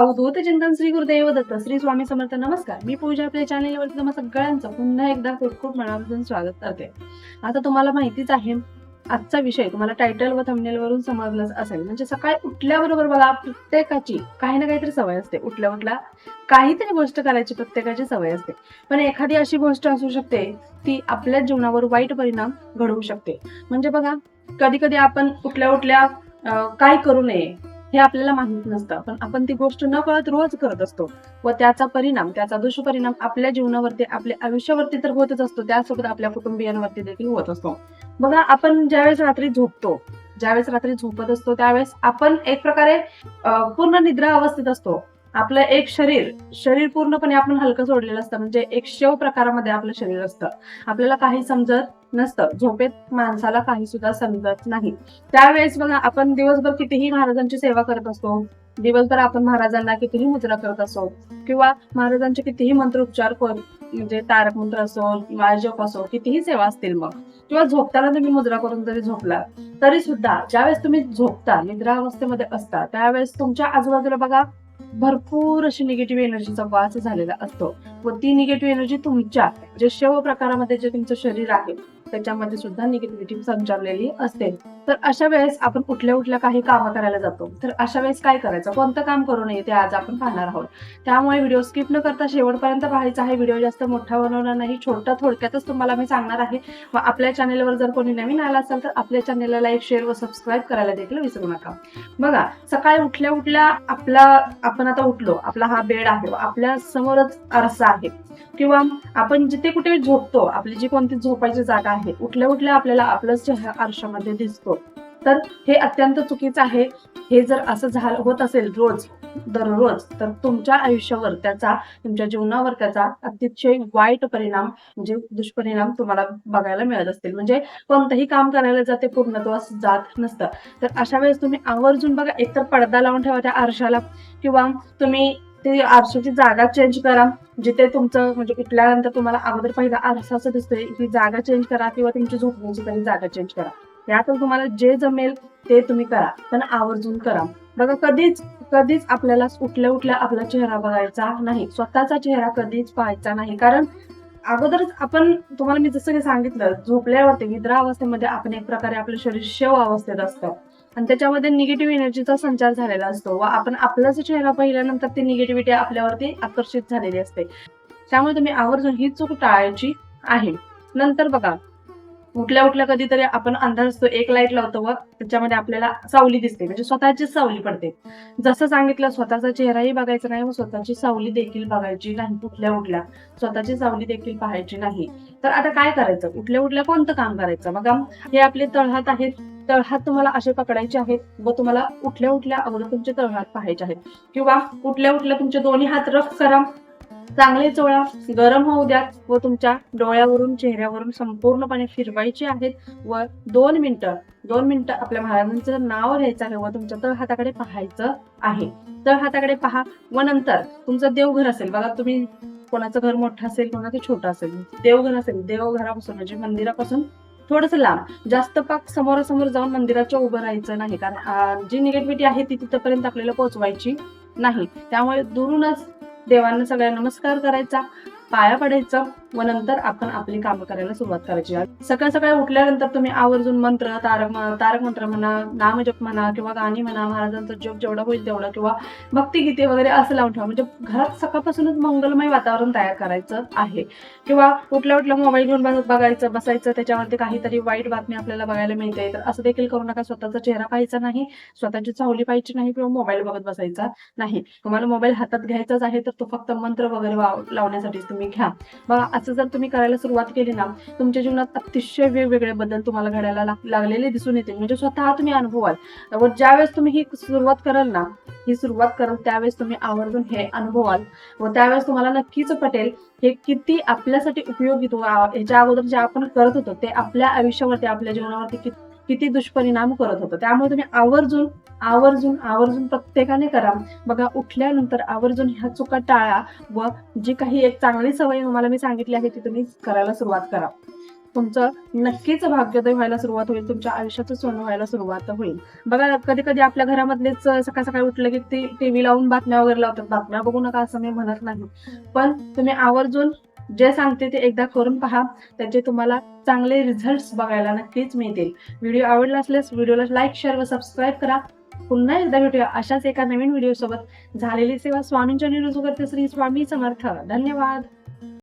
अवधूत चिंतन श्री गुरुदेव दत्त श्री स्वामी समर्थ नमस्कार. मी पूजा आपल्या चॅनेलवरती तुम्हा सगळ्यांचं पुन्हा एकदा खूप खूप मनापासून स्वागत करते. आता तुम्हाला माहितीच आहे आजचा विषय तुम्हाला टायटल व थंबनेल वरून समजलाच असेल. म्हणजे सकाळी उठल्याबरोबर बघा प्रत्येकाची काही ना काहीतरी सवय असते. उठल्या उठल्या काहीतरी गोष्ट करायची प्रत्येकाची सवय असते. पण एखादी अशी गोष्ट असू शकते ती आपल्या जीवनावर वाईट परिणाम घडवू शकते. म्हणजे बघा कधी कधी आपण उठल्या उठल्या काय करू नये. हे आपल्याला माहीत नसतं. पण आपण ती गोष्ट न कळत रोज करत असतो. व त्याचा परिणाम त्याचा दुष्परिणाम आपल्या जीवनावरती आपल्या आयुष्यावरती तर होतच असतो. त्यासोबत आपल्या कुटुंबियांवरती देखील होत असतो. बघा आपण ज्यावेळेस रात्री झोपतो ज्यावेळेस रात्री झोपत असतो त्यावेळेस आपण एक प्रकारे पूर्ण निद्रा अवस्थेत असतो. आपलं एक शरीर शरीर पूर्णपणे आपण हलकं सोडलेलं असतं. म्हणजे एक शव प्रकारामध्ये आपलं शरीर असतं. आपल्याला काही समजत नसतं. झोपेत माणसाला काही सुद्धा समजत नाही. त्यावेळेस बघा आपण दिवसभर कितीही महाराजांची सेवा करत असतो दिवसभर आपण महाराजांना कितीही मुद्रा करत असो किंवा महाराजांचे कितीही मंत्रोच्चार कर म्हणजे तारक मंत्र असो किंवा जप असो कितीही सेवा असतील मग किंवा झोपताना तुम्ही मुद्रा करून जरी झोपला तरी सुद्धा ज्यावेळेस तुम्ही झोपता निद्रा अवस्थेमध्ये असता त्यावेळेस तुमच्या आजूबाजूला बघा भरपूर अशी निगेटिव्ह एनर्जीचा वास झालेला असतो. व ती निगेटिव्ह एनर्जी तुमच्या जे शव प्रकारामध्ये जे तुमचं शरीर आहे त्याच्यामध्ये सुद्धा निगेटिव्हिटी संचारलेली असते. तर अशा वेळेस आपण उठल्या उठल्या काही कामं करायला जातो. तर अशा वेळेस काय करायचं? कोणतं काम करू नये ते आज आपण पाहणार आहोत. त्यामुळे व्हिडिओ स्किप न करता शेवटपर्यंत पाहायचा आहे. व्हिडिओ जास्त मोठा बनवणार नाही. छोटा थोडक्यातच तुम्हाला मी सांगणार आहे. व आपल्या चॅनेलवर जर कोणी नवीन आला असेल तर आपल्या चॅनेलला लाईक शेअर व सबस्क्राईब करायला देखील विसरू नका. बघा सकाळी उठल्या उठल्या आपला आपण आता उठलो. आपला हा बेड आहे आपल्या समोरच आरसा आहे. किंवा आपण जिथे कुठे झोपतो आपली जी कोणती झोपायची जागा आहे उठल्या उठल्या आपल्याला आपलंच चेहरा आरशामध्ये दिसतो. तर हे अत्यंत चुकीचं आहे. हे जर असं झालं होत असेल रोज दररोज तर तुमच्या आयुष्यावर त्याचा तुमच्या जीवनावर त्याचा अतिशय वाईट परिणाम म्हणजे दुष्परिणाम तुम्हाला बघायला मिळत असतील. म्हणजे कोणतंही काम करायला जाते पूर्णत्वास जात नसतं. तर अशा वेळेस तुम्ही आवर्जून बघा एकतर पडदा लावून ठेवा त्या आरशाला किंवा तुम्ही ती आरशाची जागा चेंज करा जिथे तुमचं म्हणजे उठल्यानंतर तुम्हाला अगोदर पहिला असं दिसतोय ही जागा चेंज करा किंवा तुमची झोपण्याची तरी जागा चेंज करा. यातून तुम्हाला जे जमेल ते तुम्ही करा. पण आवर्जून करा. बघा कधीच कधीच आपल्याला उठल्या उठल्या आपला चेहरा बघायचा नाही. स्वतःचा चेहरा कधीच पाहायचा नाही. कारण अगोदरच आपण तुम्हाला मी जसं की सांगितलं झोपल्यावरती निद्रा अवस्थेमध्ये आपण एक प्रकारे आपलं शरीर शव अवस्थेत असतं. आणि त्याच्यामध्ये निगेटिव्ह एनर्जीचा संचार झालेला असतो व आपण आपलाच चेहरा पाहिल्यानंतर ती निगेटिव्हिटी आपल्यावरती आकर्षित झालेली असते. त्यामुळे तुम्ही आवर्जून ही चूक टाळायची आहे. नंतर बघा उठल्या उठल्या कधीतरी आपण अंधार असतो एक लाइट लावतो व त्याच्यामध्ये आपल्याला सावली दिसते. म्हणजे स्वतःची सावली पडते. जसं सांगितलं स्वतःचा चेहराही बघायचा नाही व स्वतःची सावली देखील बघायची नाही. उठल्या उठल्या स्वतःची सावली देखील पाहायची नाही. तर आता काय करायचं? उठल्या उठल्या कोणतं काम करायचं? बघा हे आपले तळहात आहेत. तळहात तुम्हाला असे पकडायचे आहेत व तुम्हाला उठल्या उठल्या अगोदर तुमचे तळहात पाहायचे आहेत. किंवा उठल्या उठल्या तुमचे दोन्ही हात रफ करा. चांगले चोळा गरम होऊ द्या व तुमच्या डोळ्यावरून चेहऱ्यावरून संपूर्णपणे फिरवायचे आहेत व दोन मिनिटं दोन मिनिटं आपल्या महाराजांचं नाव घ्यायचं आहे व तुमच्या तळ हाताकडे पाहायचं आहे. तळ हाताकडे पहा व नंतर तुमचं देवघर असेल बघा तुम्ही कोणाचं घर मोठं असेल कोणाचं छोटं असेल देवघर असेल देवघरापासून म्हणजे मंदिरापासून थोडंसं लांब जास्त पाक समोरासमोर जाऊन मंदिराच्या उभं राहायचं नाही कारण जी निगेटिव्हिटी आहे ती तिथपर्यंत आपल्याला पोहोचवायची नाही. त्यामुळे दुरूनच देवांना सगळ्या नमस्कार करायचा पाया पडायचं. व नंतर आपण आपली कामं करायला सुरुवात करायची. सकाळ सकाळी उठल्यानंतर तुम्ही आवर्जून मंत्र तारक तारक मंत्र म्हणा नामजप म्हणा किंवा गाणी म्हणा महाराजांचा जप जेवढा होईल तेवढा किंवा भक्तिगीते वगैरे असं लावून ठेवा. म्हणजे घरात सकाळपासूनच मंगलमय वातावरण तयार करायचं आहे. किंवा उठल्या उठल्या मोबाईल घेऊन बघायचं बसायचं त्याच्यावरती काहीतरी वाईट बातमी आपल्याला बघायला मिळते. तर असं देखील करू नका. स्वतःचा चेहरा पाहायचा नाही स्वतःची चावली पाहायची नाही किंवा मोबाईल बघत बसायचा नाही. तुम्हाला मोबाईल हातात घ्यायचाच आहे तर तो फक्त मंत्र वगैरे लावण्यासाठीच लावण्यासाठी तुम्ही घ्या. बघा असं जर तुम्ही करायला सुरुवात केली ना तुमच्या जीवनात अतिशय वेगवेगळे बदल तुम्हाला घडायला लाग- लागलेले दिसून येतील. म्हणजे स्वतः तुम्ही अनुभवाल व ज्यावेळेस तुम्ही ही सुरुवात कराल ना ही सुरुवात कराल त्यावेळेस तुम्ही आवर्जून हे अनुभवाल व त्यावेळेस तुम्हाला नक्कीच पटेल हे किती आपल्यासाठी उपयोगी तो आ- अगोदर जे आपण करत होतो ते आपल्या आयुष्यावरती आपल्या जीवनावरती किती किती दुष्परिणाम करत होतं. त्यामुळे तुम्ही आवर्जून आवर्जून आवर्जून प्रत्येकाने करा. बघा उठल्यानंतर आवर्जून ह्या चुका टाळा व जी काही एक चांगली सवय तुम्हाला मी सांगितली आहे ती तुम्ही करायला सुरुवात करा. तुमचं नक्कीच भाग्योदय व्हायला सुरुवात होईल तुमच्या आयुष्याचं सोनं व्हायला सुरुवात होईल. बघा कधी कधी आपल्या घरामधलेच सकाळ सकाळी उठलं की ते टीव्ही लावून बातम्या वगैरे लावतात. बातम्या बघू नका असं मी म्हणत नाही. पण तुम्ही आवर्जून जे सांगते ते एकदा करून पहा. त्याचे तुम्हाला चांगले रिझल्ट बघायला नक्कीच मिळतील. व्हिडिओ आवडला असल्यास व्हिडिओला लाईक शेअर व सबस्क्राईब करा. पुन्हा एकदा भेटूया अशाच एका नवीन व्हिडिओ सोबत झालेली सेवा स्वामींच्या निरुजू करते श्री स्वामी समर्थ. धन्यवाद.